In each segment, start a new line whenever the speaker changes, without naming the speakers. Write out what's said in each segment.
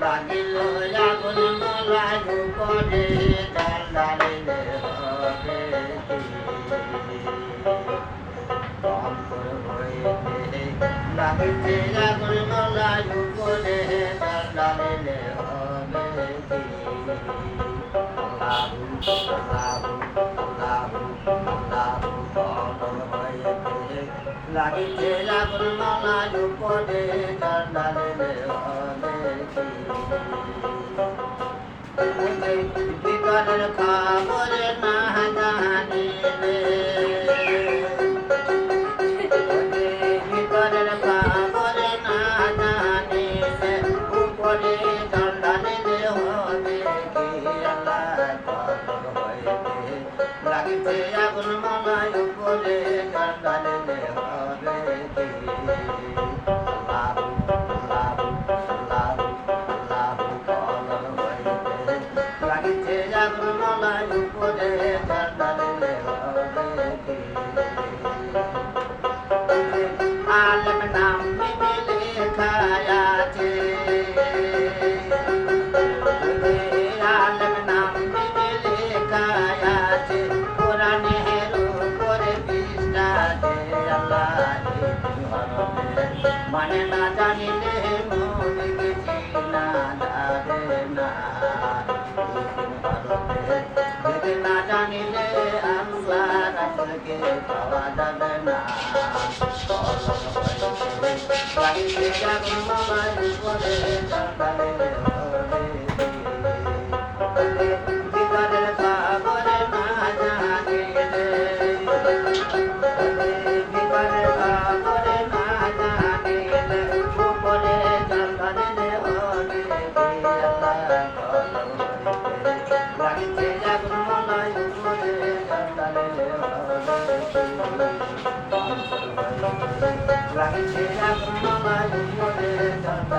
লাগিল আগুন মলায় উপরে ডালিলে হবে লাগিছে আগুন মলায় উপরে ডালিলে হবে লাগিছে আগুন মলায় উপরে ডালিলে হবে খবর না জানিলে। বিকটের খবর না জানিলে, উপরে দণ্ডানিলে হবে লাগিছে আগুন মামায় উপরে দণ্ডানিলে আগুন মামায় উপরে দণ্ডানিলে হবে জানিলে আল্লাহ রাসুলকে পাওয়া যাবে।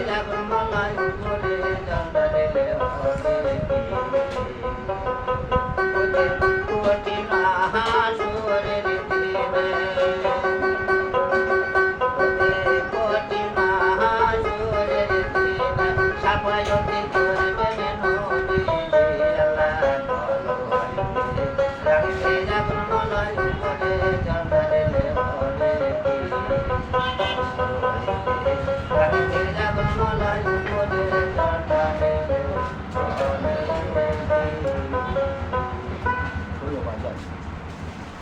Wala ko